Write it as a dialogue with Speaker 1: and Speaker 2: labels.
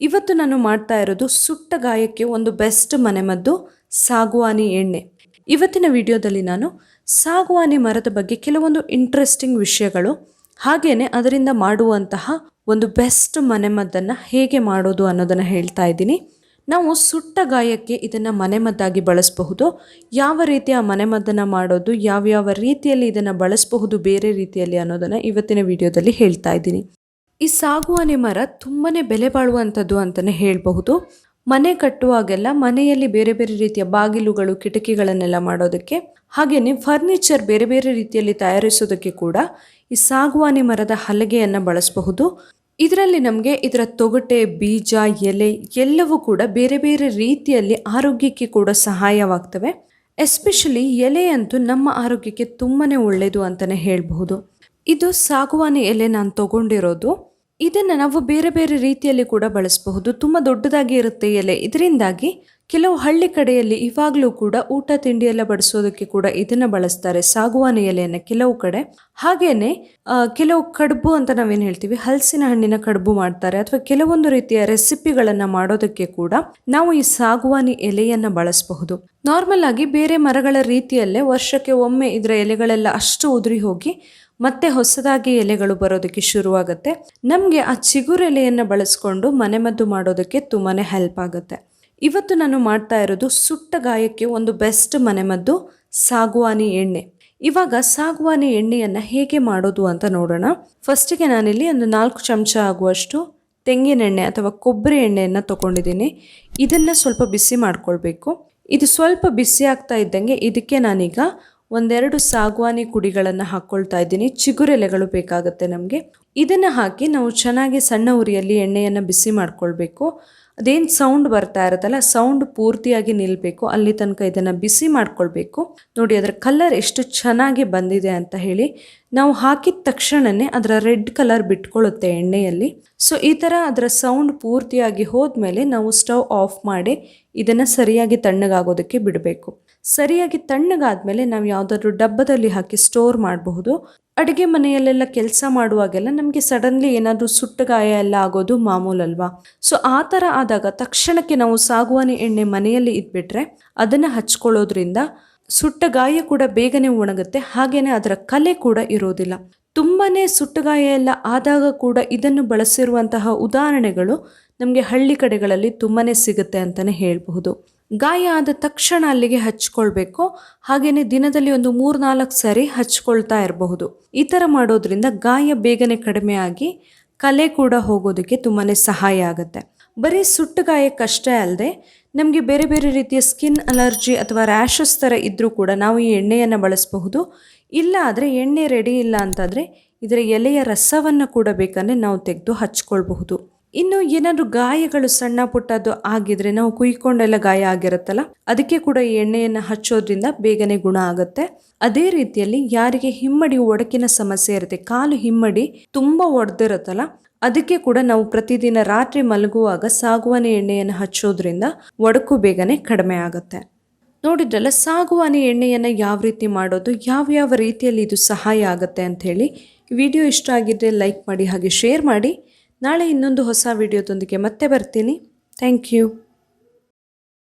Speaker 1: ಇವತ್ತು ನಾನು ಮಾಡ್ತಾ ಇರೋದು ಸುಟ್ಟ ಗಾಯಕ್ಕೆ ಒಂದು ಬೆಸ್ಟ್ ಮನೆಮದ್ದು ಸಾಗುವಾನಿ ಎಣ್ಣೆ. ಇವತ್ತಿನ ವಿಡಿಯೋದಲ್ಲಿ ನಾನು ಸಾಗುವಾನಿ ಮರದ ಬಗ್ಗೆ ಕೆಲವೊಂದು ಇಂಟ್ರೆಸ್ಟಿಂಗ್ ವಿಷಯಗಳು, ಹಾಗೇನೆ ಅದರಿಂದ ಮಾಡುವಂತಹ ಒಂದು ಬೆಸ್ಟ್ ಮನೆಮದ್ದನ್ನು ಹೇಗೆ ಮಾಡೋದು ಅನ್ನೋದನ್ನು ಹೇಳ್ತಾ ಇದ್ದೀನಿ. ನಾವು ಸುಟ್ಟ ಗಾಯಕ್ಕೆ ಇದನ್ನು ಮನೆಮದ್ದಾಗಿ ಬಳಸಬಹುದು. ಯಾವ ರೀತಿಯ ಮನೆಮದ್ದನ್ನು ಮಾಡೋದು, ಯಾವ್ಯಾವ ರೀತಿಯಲ್ಲಿ ಇದನ್ನು ಬಳಸಬಹುದು ಬೇರೆ ರೀತಿಯಲ್ಲಿ ಅನ್ನೋದನ್ನು ಇವತ್ತಿನ ವಿಡಿಯೋದಲ್ಲಿ ಹೇಳ್ತಾ ಇದ್ದೀನಿ. ಈ ಸಾಗುವಾನಿ ಮರ ತುಂಬಾ ಬೆಲೆ ಬಾಳುವಂಥದ್ದು ಅಂತಲೇ ಹೇಳಬಹುದು. ಮನೆ ಕಟ್ಟುವಾಗೆಲ್ಲ ಮನೆಯಲ್ಲಿ ಬೇರೆ ಬೇರೆ ರೀತಿಯ ಬಾಗಿಲುಗಳು, ಕಿಟಕಿಗಳನ್ನೆಲ್ಲ ಮಾಡೋದಕ್ಕೆ ಹಾಗೆಯೇ ಫರ್ನಿಚರ್ ಬೇರೆ ಬೇರೆ ರೀತಿಯಲ್ಲಿ ತಯಾರಿಸೋದಕ್ಕೆ ಕೂಡ ಈ ಸಾಗುವಾನಿ ಮರದ ಹಲಗೆಯನ್ನು ಬಳಸಬಹುದು. ಇದರಲ್ಲಿ ನಮಗೆ ಇದರ ತೊಗಟೆ, ಬೀಜ, ಎಲೆ ಎಲ್ಲವೂ ಕೂಡ ಬೇರೆ ಬೇರೆ ರೀತಿಯಲ್ಲಿ ಆರೋಗ್ಯಕ್ಕೆ ಕೂಡ ಸಹಾಯವಾಗ್ತವೆ. ಎಸ್ಪೆಷಲಿ ಎಲೆ ಅಂತೂ ನಮ್ಮ ಆರೋಗ್ಯಕ್ಕೆ ತುಂಬಾ ಒಳ್ಳೆಯದು ಅಂತಲೇ ಹೇಳಬಹುದು. ಇದು ಸಾಗುವಾನಿ ಎಲೆ ನಾನು ತಗೊಂಡಿರೋದು. ಇದನ್ನು ನಾವು ಬೇರೆ ಬೇರೆ ರೀತಿಯಲ್ಲಿ ಕೂಡ ಬಳಸಬಹುದು. ತುಂಬ ದೊಡ್ಡದಾಗಿ ಇರುತ್ತೆ ಎಲೆ. ಇದರಿಂದಾಗಿ ಕೆಲವು ಹಳ್ಳಿ ಕಡೆಯಲ್ಲಿ ಇವಾಗಲೂ ಕೂಡ ಊಟ ತಿಂಡಿ ಎಲ್ಲ ಬಡಿಸೋದಕ್ಕೆ ಕೂಡ ಇದನ್ನು ಬಳಸ್ತಾರೆ, ಸಾಗುವಾನಿ ಎಲೆಯನ್ನು ಕೆಲವು ಕಡೆ. ಹಾಗೇನೆ ಕೆಲವು ಕಡುಬು ಅಂತ ನಾವೇನು ಹೇಳ್ತೀವಿ, ಹಲಸಿನ ಹಣ್ಣಿನ ಕಡುಬು ಮಾಡ್ತಾರೆ. ಅಥವಾ ಕೆಲವೊಂದು ರೀತಿಯ ರೆಸಿಪಿಗಳನ್ನು ಮಾಡೋದಕ್ಕೆ ಕೂಡ ನಾವು ಈ ಸಾಗುವಾನಿ ಎಲೆಯನ್ನು ಬಳಸಬಹುದು. ನಾರ್ಮಲ್ ಆಗಿ ಬೇರೆ ಮರಗಳ ರೀತಿಯಲ್ಲೇ ವರ್ಷಕ್ಕೆ ಒಮ್ಮೆ ಇದರ ಎಲೆಗಳೆಲ್ಲ ಅಷ್ಟು ಉದುರಿ ಹೋಗಿ ಮತ್ತೆ ಹೊಸದಾಗಿ ಎಲೆಗಳು ಬರೋದಕ್ಕೆ ಶುರುವಾಗುತ್ತೆ. ನಮಗೆ ಆ ಚಿಗುರೆಲೆಯನ್ನು ಬಳಸ್ಕೊಂಡು ಮನೆಮದ್ದು ಮಾಡೋದಕ್ಕೆ ತುಂಬಾ ಹೆಲ್ಪ್ ಆಗುತ್ತೆ. ಇವತ್ತು ನಾನು ಮಾಡ್ತಾ ಇರೋದು ಸುಟ್ಟ ಗಾಯಕ್ಕೆ ಒಂದು ಬೆಸ್ಟ್ ಮನೆಮದ್ದು ಸಾಗುವಾನಿ ಎಣ್ಣೆ. ಇವಾಗ ಸಾಗುವಾನಿ ಎಣ್ಣೆಯನ್ನು ಹೇಗೆ ಮಾಡೋದು ಅಂತ ನೋಡೋಣ. ಫಸ್ಟಿಗೆ ನಾನಿಲ್ಲಿ ಒಂದು ನಾಲ್ಕು ಚಮಚ ಆಗುವಷ್ಟು ತೆಂಗಿನೆಣ್ಣೆ ಅಥವಾ ಕೊಬ್ಬರಿ ಎಣ್ಣೆಯನ್ನು ತಗೊಂಡಿದ್ದೀನಿ. ಇದನ್ನು ಸ್ವಲ್ಪ ಬಿಸಿ ಮಾಡ್ಕೊಳ್ಬೇಕು. ಇದು ಸ್ವಲ್ಪ ಬಿಸಿ ಆಗ್ತಾ ಇದ್ದಂಗೆ ಇದಕ್ಕೆ ನಾನೀಗ ಒಂದೆರಡು ಸಾಗುವಾನಿ ಕುಡಿಗಳನ್ನು ಹಾಕ್ಕೊಳ್ತಾ ಇದ್ದೀನಿ. ಚಿಗುರೆಲೆಗಳು ಬೇಕಾಗುತ್ತೆ ನಮಗೆ. ಇದನ್ನು ಹಾಕಿ ನಾವು ಚೆನ್ನಾಗಿ ಸಣ್ಣ ಉರಿಯಲ್ಲಿ ಎಣ್ಣೆಯನ್ನು ಬಿಸಿ ಮಾಡ್ಕೊಳ್ಬೇಕು. ಅದೇನು ಸೌಂಡ್ ಬರ್ತಾ ಇರುತ್ತಲ್ಲ ಸೌಂಡ್ ಪೂರ್ತಿಯಾಗಿ ನಿಲ್ಲಬೇಕು ಅಲ್ಲಿ ತನಕ ಇದನ್ನು ಬಿಸಿ ಮಾಡ್ಕೊಳ್ಬೇಕು. ನೋಡಿ, ಅದರ ಕಲರ್ ಎಷ್ಟು ಚೆನ್ನಾಗಿ ಬಂದಿದೆ ಅಂತ ಹೇಳಿ ನಾವು ಹಾಕಿದ ತಕ್ಷಣವೇ ಅದರ ರೆಡ್ ಕಲರ್ ಬಿಟ್ಕೊಳ್ಳುತ್ತೆ ಎಣ್ಣೆಯಲ್ಲಿ. ಸೊ ಈ ಥರ ಅದರ ಸೌಂಡ್ ಪೂರ್ತಿಯಾಗಿ ಹೋದ್ಮೇಲೆ ನಾವು ಸ್ಟವ್ ಆಫ್ ಮಾಡಿ ಇದನ್ನು ಸರಿಯಾಗಿ ತಣ್ಣಗಾಗೋದಕ್ಕೆ ಬಿಡಬೇಕು. ಸರಿಯಾಗಿ ತಣ್ಣಗಾದ್ಮೇಲೆ ನಾವು ಯಾವುದಾದ್ರೂ ಡಬ್ಬದಲ್ಲಿ ಹಾಕಿ ಸ್ಟೋರ್ ಮಾಡಬಹುದು. ಅಡುಗೆ ಮನೆಯಲ್ಲೆಲ್ಲ ಕೆಲಸ ಮಾಡುವಾಗೆಲ್ಲ ನಮಗೆ ಸಡನ್ಲಿ ಏನಾದರೂ ಸುಟ್ಟ ಗಾಯ ಎಲ್ಲ ಆಗೋದು ಮಾಮೂಲಲ್ವಾ ಸೊ ಆ ಥರ ಆದಾಗ ತಕ್ಷಣಕ್ಕೆ ನಾವು ಸಾಗುವಾನಿ ಎಣ್ಣೆ ಮನೆಯಲ್ಲಿ ಇದ್ಬಿಟ್ರೆ ಅದನ್ನು ಹಚ್ಕೊಳ್ಳೋದ್ರಿಂದ ಸುಟ್ಟ ಗಾಯ ಕೂಡ ಬೇಗನೆ ಒಣಗುತ್ತೆ, ಹಾಗೇನೆ ಅದರ ಕಲೆ ಕೂಡ ಇರೋದಿಲ್ಲ. ತುಂಬಾನೇ ಸುಟ್ಟಗಾಯ ಎಲ್ಲ ಆದಾಗ ಕೂಡ ಇದನ್ನು ಬಳಸಿರುವಂತಹ ಉದಾಹರಣೆಗಳು ನಮಗೆ ಹಳ್ಳಿ ಕಡೆಗಳಲ್ಲಿ ತುಂಬಾ ಸಿಗುತ್ತೆ ಅಂತಲೇ ಹೇಳಬಹುದು. ಗಾಯ ಆದ ತಕ್ಷಣ ಅಲ್ಲಿಗೆ ಹಚ್ಕೊಳ್ಬೇಕು. ಹಾಗೆಯೇ ದಿನದಲ್ಲಿ ಒಂದು ಮೂರು ನಾಲ್ಕು ಸಾರಿ ಹಚ್ಕೊಳ್ತಾ ಇರಬಹುದು. ಈ ಥರ ಮಾಡೋದ್ರಿಂದ ಗಾಯ ಬೇಗನೆ ಕಡಿಮೆ ಆಗಿ ಕಲೆ ಕೂಡ ಹೋಗೋದಕ್ಕೆ ತುಂಬಾ ಸಹಾಯ ಆಗುತ್ತೆ. ಬರೀ ಸುಟ್ಟ ಗಾಯಕ್ಕಷ್ಟೇ ಅಲ್ಲದೆ ನಮಗೆ ಬೇರೆ ಬೇರೆ ರೀತಿಯ ಸ್ಕಿನ್ ಅಲರ್ಜಿ ಅಥವಾ ರ್ಯಾಷಸ್ ಥರ ಇದ್ದರೂ ಕೂಡ ನಾವು ಈ ಎಣ್ಣೆಯನ್ನು ಬಳಸಬಹುದು. ಇಲ್ಲ ಆದರೆ ಎಣ್ಣೆ ರೆಡಿ ಇಲ್ಲ ಅಂತಂದರೆ ಇದರ ಎಲೆಯ ರಸವನ್ನು ಕೂಡ ಬೇಕಂದರೆ ನಾವು ತೆಗೆದು ಹಚ್ಕೊಳ್ಬಹುದು. ಇನ್ನು ಏನಾದರೂ ಗಾಯಗಳು ಸಣ್ಣ ಪುಟ್ಟದ್ದು ಆಗಿದ್ರೆ ನಾವು ಕುಯ್ಕೊಂಡೆಲ್ಲ ಗಾಯ ಆಗಿರುತ್ತಲ್ಲ, ಅದಕ್ಕೆ ಕೂಡ ಈ ಎಣ್ಣೆಯನ್ನು ಹಚ್ಚೋದ್ರಿಂದ ಬೇಗನೆ ಗುಣ ಆಗುತ್ತೆ. ಅದೇ ರೀತಿಯಲ್ಲಿ ಯಾರಿಗೆ ಹಿಮ್ಮಡಿ, ಒಡಕಿನ ಸಮಸ್ಯೆ ಇರುತ್ತೆ, ಕಾಲು ಹಿಮ್ಮಡಿ ತುಂಬ ಒಡೆದಿರುತ್ತಲ್ಲ, ಅದಕ್ಕೆ ಕೂಡ ನಾವು ಪ್ರತಿದಿನ ರಾತ್ರಿ ಮಲಗುವಾಗ ಸಾಗುವಾನಿ ಎಣ್ಣೆಯನ್ನು ಹಚ್ಚೋದ್ರಿಂದ ಒಡಕು ಬೇಗನೆ ಕಡಿಮೆ ಆಗುತ್ತೆ. ನೋಡಿದ್ರಲ್ಲ, ಸಾಗುವಾನಿ ಎಣ್ಣೆಯನ್ನು ಯಾವ ರೀತಿ ಮಾಡೋದು ಯಾವ್ಯಾವ ರೀತಿಯಲ್ಲಿ ಇದು ಸಹಾಯ ಆಗುತ್ತೆ ಅಂತ ಹೇಳಿ ವಿಡಿಯೋ ಇಷ್ಟ ಆಗಿದ್ದರೆ ಲೈಕ್ ಮಾಡಿ, ಹಾಗೆ ಶೇರ್ ಮಾಡಿ. ನಾಳೆ ಇನ್ನೊಂದು ಹೊಸ ವಿಡಿಯೋದೊಂದಿಗೆ ಮತ್ತೆ ಬರ್ತೀನಿ. Thank you